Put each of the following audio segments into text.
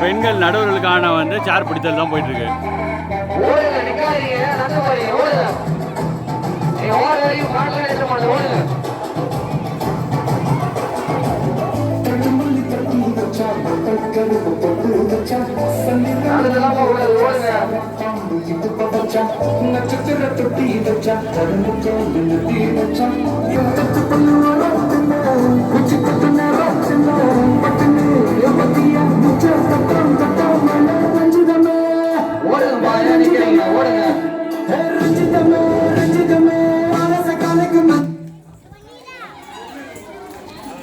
பெண்கள் நடுவர்களுக்கான வந்து சேர் பிடித்தல் தான் போயிட்டு இருக்கு ஓடுங்க நிக்காதீங்க நடந்து போறீங்க ஓடுங்க நீங்க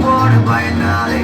water by an alley